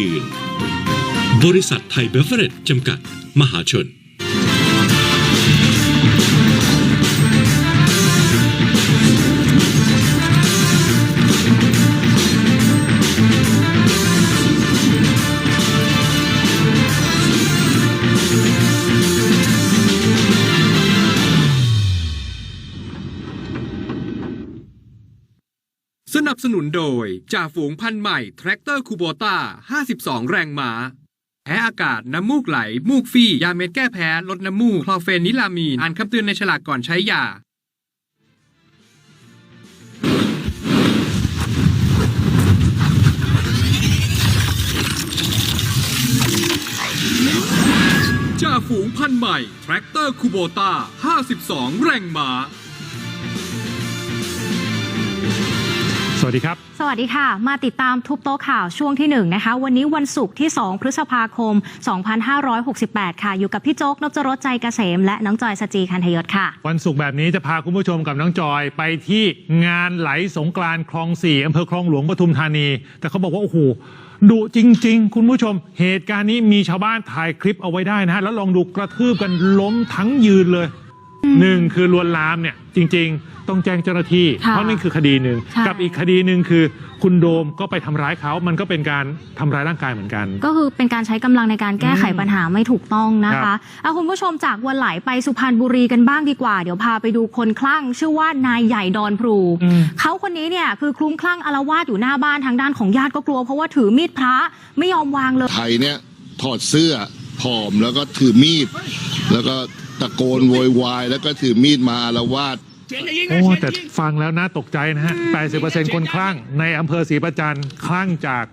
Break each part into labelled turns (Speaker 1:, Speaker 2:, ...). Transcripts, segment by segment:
Speaker 1: ยืน บริษัทไทยเบเวอเรจจำกัด มหาชน
Speaker 2: สนับสนุนโดยจ่าฝูงพันธุ์ใหม่ แทรกเตอร์คูโบต้า 52 แรงม้า แพ้อากาศ น้ำมูกไหล มูกฟี่ ยาเม็ดแก้แพ้ ลดน้ำมูก คลอเฟนิลามีน อ่านคำเตือนในฉลากก่อนใช้ยา จ่าฝูงพันธุ์ใหม่ แทรกเตอร์คูโบต้า 52 แรงม้า
Speaker 3: สวัสดีครับ
Speaker 4: สวัสดีค่ะ มาติดตามทุบโต๊ะข่าวช่วงที่1นะคะ วันนี้วันศุกร์ที่ 2 พฤษภาคม 2568 ค่ะ อยู่กับพี่โจ๊กนพจรสใจเกษม และน้องจอยสจีคันธยศค่ะ
Speaker 3: วันศุกร์แบบนี้จะพาคุณผู้ชมกับน้องจอยไปที่งานไหลสงกรานต์คลองสี่อำเภอคลองหลวงปทุมธานี แต่เขาบอกว่า โอ้โหดุจริง ๆ คุณผู้ชม เหตุการณ์นี้มีชาวบ้านถ่ายคลิปเอาไว้ได้นะฮะแล้วลองดูกระทืบกันล้มทั้งยืนเลยหนึ่งคือลวนลามเนี่ยจริง ๆ ต้องแจ้งเจ้าหน้าที่
Speaker 4: ค่ะ
Speaker 3: เพราะนั่นคือคดีหนึ่ง
Speaker 4: ใช่
Speaker 3: กับอีกคดีหนึ่งคือ คุณโดมก็ไปทำร้ายเขา มันก็เป็นการทำร้ายร่างกายเหมือนกัน
Speaker 4: ก็คือเป็นการใช้กำลังในการแก้ไขปัญหาไม่ถูกต้องนะ
Speaker 3: ครั
Speaker 4: คะ
Speaker 3: บ
Speaker 4: เอาคุณผู้ชมจากวันไหลไปสุพรรณบุรีกันบ้างดีกว่า เดี๋ยวพาไปดูคนคลั่ง ชื่อว่านายใหญ่ดอนพลู
Speaker 3: อืม
Speaker 4: เขาคนนี้เนี่ยคือคลุ้มคลั่งอารวาสอยู่หน้าบ้านทางด้านของญาติก็กลัว เพราะว่าถือมีดพระไม่ยอมวางเลย
Speaker 5: ไทยเนี่ยถอดเสื้อผอมแล้วก็ถือมีด แล้วก็ตะโกนโวยวาย แล้วก็ถือมีดมาอาละวาด
Speaker 3: โอ้แต่ฟังแล้วน่าตกใจนะฮะ 80%คนคลั่งในอำเภอศรีประจันทร์คลั่งจาก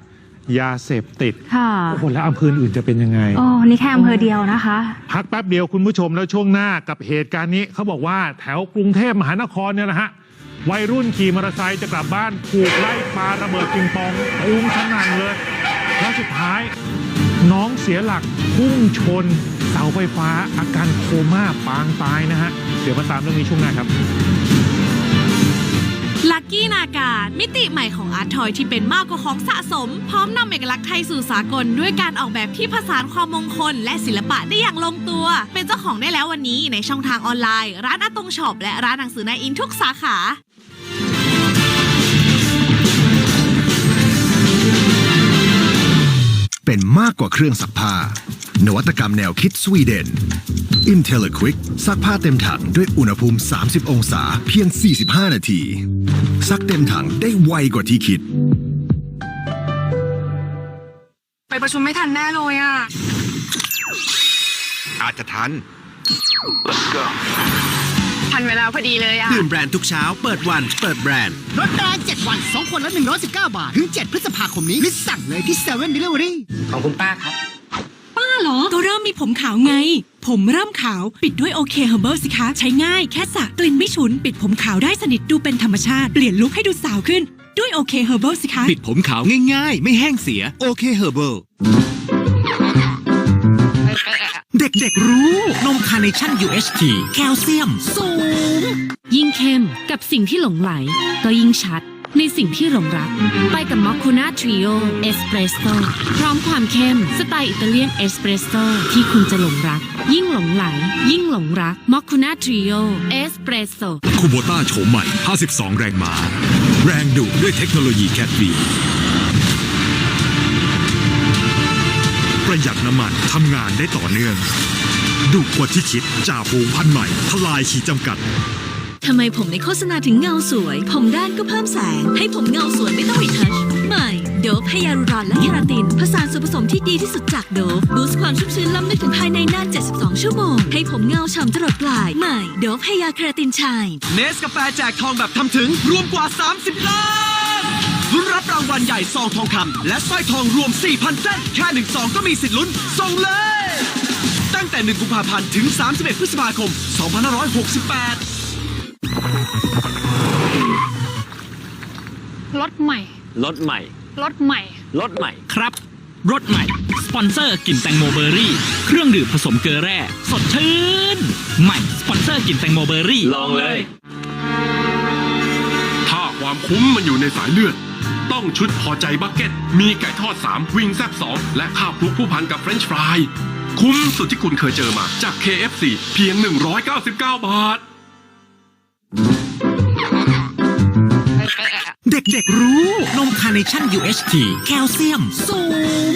Speaker 3: ยาเสพติด
Speaker 4: ค่ะ
Speaker 3: โอ้โหแล้วอำเภออื่นจะเป็นยังไง
Speaker 4: อ๋อนี่แค่อำเภอเดียวนะคะ
Speaker 3: พักแป๊บเดียวคุณผู้ชมแล้วช่วงหน้ากับเหตุการณ์นี้เขาบอกว่าแถวกรุงเทพมหานครเนี่ยนะฮะวัยรุ่นขี่มอเตอร์ไซค์จะกลับบ้านถูกไล่ปาระเบิดปิงปองปุ้งสนั่นเลยแล้วสุดท้าย น้องเสียหลักพุ่งชน เสาไฟฟ้าอาการโคม่าปางตายนะฮะ เดี๋ยวมาตามเรื่องนี้ช่วงหน้าครับ
Speaker 6: ลักกี้นาการมิติใหม่ของอาร์ตทอยที่เป็นมากกว่าของสะสม พร้อมนำเอกลักษณ์ไทยสู่สากล ด้วยการออกแบบที่ผสานความมงคล และศิลปะได้อย่างลงตัว เป็นเจ้าของได้แล้ววันนี้ในช่องทางออนไลน์ ร้านอาตงช็อปและร้านหนังสือนายอินทุกสาขา
Speaker 7: เป็นมากกว่าเครื่องซักผ้านวัตกรรมแนวคิดสวีเดน IntelliQuick ซักผ้าเต็มถังด้วยอุณหภูมิ 30 องศาเพียง 45 นาที ซักเต็มถังได้ไวกว่าที่คิด
Speaker 8: ไปประชุมไม่ทันแน่เลยอะ
Speaker 9: อาจจะทัน
Speaker 8: ทันเวลาพอดีเลยอะ
Speaker 9: ดื่มแบรนด์ทุกเช้า เปิดวัน เปิดแบรนด์
Speaker 10: รถแรง7วัน 2 คนละ119 บาท ถึง 7 พฤษภาคมนี้รีบสั่งเลยที่7 e เ e ่ e อรี่
Speaker 8: ของคุณป้าครับ
Speaker 6: ป้า เหรอ ก็เริ่มมีผมขาวไง ผมเริ่มขาวปิดด้วยโอเคเฮอร์เบิลสิคะใช้ง่ายแค่สระกลิ่นไม่ฉุน ปิดผมขาวได้สนิทดูเป็นธรรมชาติ เปลี่ยนลุคให้ดูสาวขึ้น ด้วยโอเคเฮอร์เบิลสิคะ
Speaker 9: ปิดผมขาวง่ายๆ ไม่แห้งเสียโอเคเฮอร์เบิลเด็กๆรู้ นมคาร์เนชั่น UHT แคลเซียม สูง
Speaker 11: ยิ่งเข้มกับสิ่งที่หลงไหล ก็ยิ่งชัด ในสิ่งที่หลงรัก ไปกับมอคคูน่าทริโอเอสเปรสโซพร้อมความเข้ม สไตล์อิตาเลียนเอสเปรสโซที่คุณจะหลงรัก ยิ่งหลงไหล ยิ่งหลงรักมอคคูน่าทริโอเอสเปรสโซ
Speaker 1: คูโบต้าโฉมใหม่ 52 แรงม้า แรงดุด้วยเทคโนโลยีแคทวีประหยัดน้ำมันทำงานได้ต่อเนื่องดุกว่าที่คิดจ่าฝูงพันใหม่ทลายขีดจำกัด
Speaker 6: ทำไมผมในโฆษณาถึงเงาสวย ผมด้านก็เพิ่มแสง ให้ผมเงาสวยไม่ต้องรีทัชใหม่โดบไฮยาลูรอนและเคราติน ผสานส่วนผสมที่ดีที่สุดจากโดบบูสต์ความชุ่มชื้นล้ำลึกถึงภายในนาน 72 ชั่วโมง ให้ผมเงาฉ่ำตลอดปลายใหม่โดบไฮยาเคราตินชาย
Speaker 2: เนสกาแฟแจกทองแบบทำถึงรวมกว่า 30 ล้านลุ้นรับรางวัลใหญ่ซองทองคำและสร้อยทองรวม 4,000 เส้น แค่หนึ่งซองก็มีสิทธิ์ลุ้นส่งเลย ตั้งแต่ 1 กุมภาพันธ์ถึง 31 พฤษภาคม 2568
Speaker 8: รถใหม่
Speaker 12: รถใหม่
Speaker 8: รถใหม่
Speaker 12: รถใหม่ ครับ รถใหม่ สปอนเซอร์กลิ่นแตงโมเบอร์รี่ เครื่องดื่มผสมเกลือแร่ สดชื่น ใหม่ สปอนเซอร์กลิ่นแตงโมเบอร์รี่ ลองเลย
Speaker 1: ถ้าความคุ้มมันอยู่ในสายเลือด
Speaker 13: ต้องชุดพอใจบักเก็ต มีไก่ทอด 3 วิงแซบ2 และข้าวคลุกผู้พันกับเฟรนช์ฟราย คุ้มสุดที่คุณเคยเจอมาจาก KFC เพียง 199 บาท
Speaker 9: เด็กรู้ นมคาร์เนชั่น UHT แคลเซียม สูง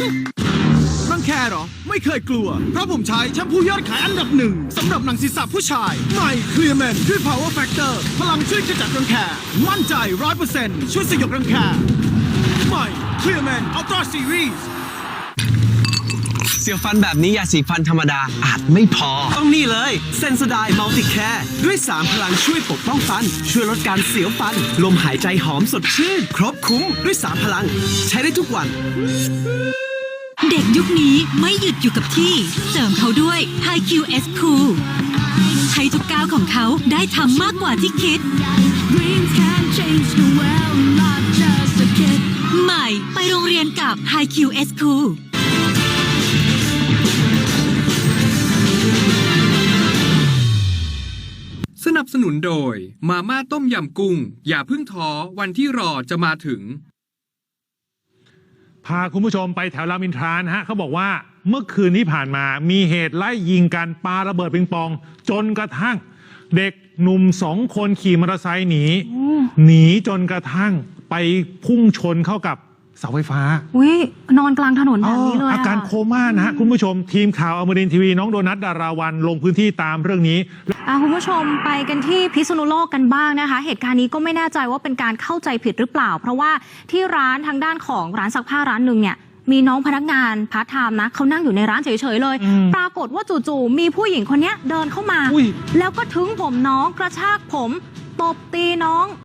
Speaker 10: รังแคหรอ ไม่เคยกลัว เพราะผมใช้แชมพูยอดขายอันดับหนึ่งสำหรับหนังศีรษะผู้ชาย ใหม่เคลียร์แมนด้วย power factor พลังช่วยกระจัดรังแค มั่นใจร้อยเปอร์เซ็นต์ช่วยสยบรังแค ใหม่เคลียร์แมนอัลตร้าซีรีส์
Speaker 2: เสียวฟันแบบนี้ยาสีฟันธรรมดาอาจไม่พอ ต้องนี่เลยเซนสไดมัลติแคร์ด้วย 3 พลังช่วยปกป้องฟัน ช่วยลดการเสียวฟัน ลมหายใจหอมสดชื่น ครบคุ้มด้วย 3 พลัง ใช้ได้ทุกวัน
Speaker 6: เด็กยุคนี้ไม่หยุดอยู่กับที่ เสริมเขาด้วย HiQ S Cool ให้ทุกก้าวของเขาได้ทำมากกว่าที่คิดใหม่ไปโรงเรียนกับ HiQ S Cool
Speaker 14: นับสนุนโดย มาม่าต้มยำกุ้ง อย่าเพิ่งท้อวันที่รอจะมาถึง
Speaker 3: พาคุณผู้ชมไปแถวรามอินทรานะฮะเขาบอกว่าเมื่อคืนที่ผ่านมามีเหตุไล่ยิงกันปาระเบิดปิงปอง จนกระทั่ง เด็กหนุ่มสองคนขี่มอเตอร์ไซค์หนี หนีจนกระทั่งไปพุ่งชนเข้ากับ เสาไฟฟ้า
Speaker 4: อุ้ยนอนกลางถนนแบบนี้เลย
Speaker 3: อาการะโคม่านะฮะคุณผู้ชมทีมข่าวอมรินทร์ทีวีน้องโดนัทดาราวันลงพื้นที่ตามเรื่องนี้
Speaker 4: อะคุณผู้ชมไปกันที่พิษณุโลกกันบ้างนะคะ เหตุการณ์นี้ก็ไม่แน่ใจว่าเป็นการเข้าใจผิดหรือเปล่า เพราะว่าที่ร้านทางด้านของร้านซักผ้าร้านหนึ่งเนี่ยมีน้องพนักงานพาร์ทไทม์นะเขานั่งอยู่ในร้านเฉยๆเลย
Speaker 3: อืม
Speaker 4: ปรากฏว่าจู่ๆมีผู้หญิงคนเนี้ยเดินเข้ามา
Speaker 3: อุ้ย
Speaker 4: แล้วก็ถึงผมน้องกระชากผม ตบตีน้อง